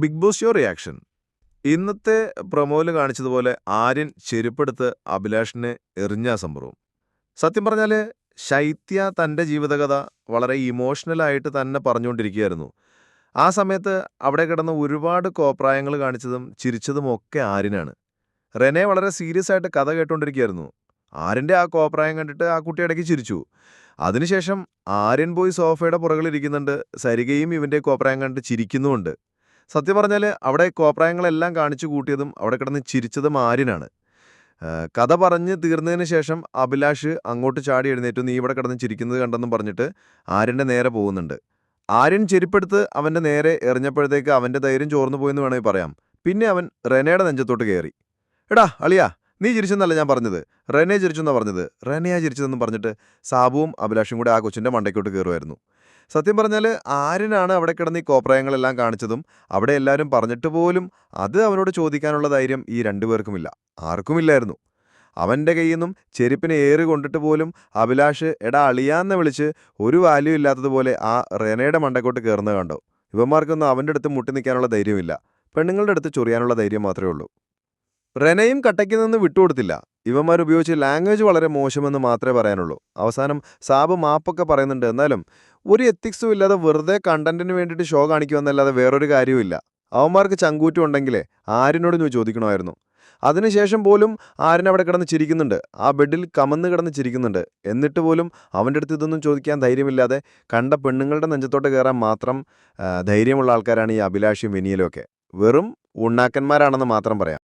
Big boss യോ reaction ഇന്നത്തെ പ്രൊമോയിൽ കാണിച്ചതുപോലെ ആര്യൻ ചെരുപ്പെടുത്ത് അഭിലാഷിനെ എറിഞ്ഞ സംഭവം. സത്യം പറഞ്ഞാൽ ശൈത്യ തന്റെ ജീവിതകഥ വളരെ ഇമോഷണലായിട്ട് തന്നെ പറഞ്ഞുകൊണ്ടിരിക്കുകയായിരുന്നു. ആ സമയത്ത് അവിടെ കിടന്ന ഒരുപാട് കോപ്രായങ്ങൾ കാണിച്ചതും ചിരിച്ചതും ഒക്കെ ആര്യനാണ്. റെനെ വളരെ സീരിയസ് ആയിട്ട് കഥ കേട്ടുകൊണ്ടിരിക്കുകയായിരുന്നു ആര്യന്റെ ആ കോപ്രായം കണ്ടിട്ട് ആ കുട്ടി ഇടയ്ക്ക് ചിരിച്ചു. അതിനുശേഷം ആര്യൻ പോയി സോഫയുടെ പുറകിലിരിക്കുന്നുണ്ട്. സരികയും ഇവന്റെ കോപ്രായം കണ്ടിട്ട് ചിരിക്കുന്നുമുണ്ട്. സത്യം പറഞ്ഞാൽ അവിടെ കോപ്രായങ്ങളെല്ലാം കാണിച്ചു കൂട്ടിയതും അവിടെ കിടന്ന് ചിരിച്ചതും ആര്യനാണ്. കഥ പറഞ്ഞ് തീർന്നതിന് ശേഷം അഭിലാഷ് അങ്ങോട്ട് ചാടി എഴുന്നേറ്റു. നീ ഇവിടെ കിടന്ന് ചിരിക്കുന്നത് കണ്ടെന്നും പറഞ്ഞിട്ട് ആര്യന്റെ നേരെ പോകുന്നുണ്ട്. ആര്യൻ ചെരുപ്പെടുത്ത് അവന്റെ നേരെ എറിഞ്ഞപ്പോഴത്തേക്ക് അവന്റെ ധൈര്യം ചോർന്നു പോയെന്ന് വേണമെങ്കിൽ പറയാം. പിന്നെ അവൻ റെനയുടെ നെഞ്ചത്തോട്ട് കയറി. എടാ അളിയാ നീ ചിരിച്ചെന്നല്ല ഞാൻ പറഞ്ഞത്. റെനെ ചിരിച്ചെന്നാണ് പറഞ്ഞത്. റെനയാ ചിരിച്ചതെന്നും പറഞ്ഞിട്ട് സാബുവും അഭിലാഷും കൂടെ ആ കൊച്ചിന്റെ മണ്ടയ്ക്കോട്ട് കയറുമായിരുന്നു സത്യം പറഞ്ഞാൽ ആര്യനാണ് അവിടെ കിടന്ന് ഈ കോപ്രായങ്ങളെല്ലാം കാണിച്ചതും അവിടെ എല്ലാവരും പറഞ്ഞിട്ട് പോലും അത് അവനോട് ചോദിക്കാനുള്ള ധൈര്യം ഈ രണ്ടുപേർക്കുമില്ല ആർക്കുമില്ലായിരുന്നു. അവന്റെ കയ്യിൽ നിന്നും ചെരുപ്പിനെ ഏറി കൊണ്ടിട്ട് പോലും അഭിലാഷ് എടാ അളിയാന്ന് വിളിച്ച് ഒരു വാല്യൂ ഇല്ലാത്തതുപോലെ ആ റെനയുടെ മണ്ടക്കോട്ട് കയറുന്നത് കണ്ടോ. ഇവന്മാർക്കൊന്നും അവന്റെ അടുത്ത് മുട്ടി നിൽക്കാനുള്ള ധൈര്യമില്ല. പെണ്ണുങ്ങളുടെ അടുത്ത് ചൊറിയാനുള്ള ധൈര്യം മാത്രമേ ഉള്ളൂ. റെനയും കട്ടയ്ക്ക് നിന്ന് വിട്ടുകൊടുത്തില്ല. ഇവന്മാർ ഉപയോഗിച്ച് ലാംഗ്വേജ് വളരെ മോശമെന്ന് മാത്രമേ പറയാനുള്ളൂ. അവസാനം സാബ് മാപ്പൊക്കെ പറയുന്നുണ്ട് എന്നാലും ഒരു എത്തിക്സും ഇല്ലാതെ വെറുതെ കണ്ടന്റിന് വേണ്ടിയിട്ട് ഷോ കാണിക്കുമെന്നല്ലാതെ വേറൊരു കാര്യവുമില്ല. അവന്മാർക്ക് ചങ്കൂറ്റം ഉണ്ടെങ്കിലേ ആരിനോട് നീ ചോദിക്കണമായിരുന്നു. അതിനുശേഷം പോലും ആരനവിടെ അവിടെ കിടന്ന് ചിരിക്കുന്നുണ്ട്. ആ ബെഡിൽ കമന്ന് കിടന്ന് ചിരിക്കുന്നുണ്ട്. എന്നിട്ട് പോലും അവന്റെ അടുത്ത് ഇതൊന്നും ചോദിക്കാൻ ധൈര്യമില്ലാതെ കണ്ട പെണ്ണുങ്ങളുടെ നെഞ്ചത്തോട്ട് കയറാൻ മാത്രം ധൈര്യമുള്ള ആൾക്കാരാണ് ഈ അഭിലാഷും വിനിയലും ഒക്കെ. വെറും ഉണ്ണാക്കന്മാരാണെന്ന് മാത്രം പറയാം.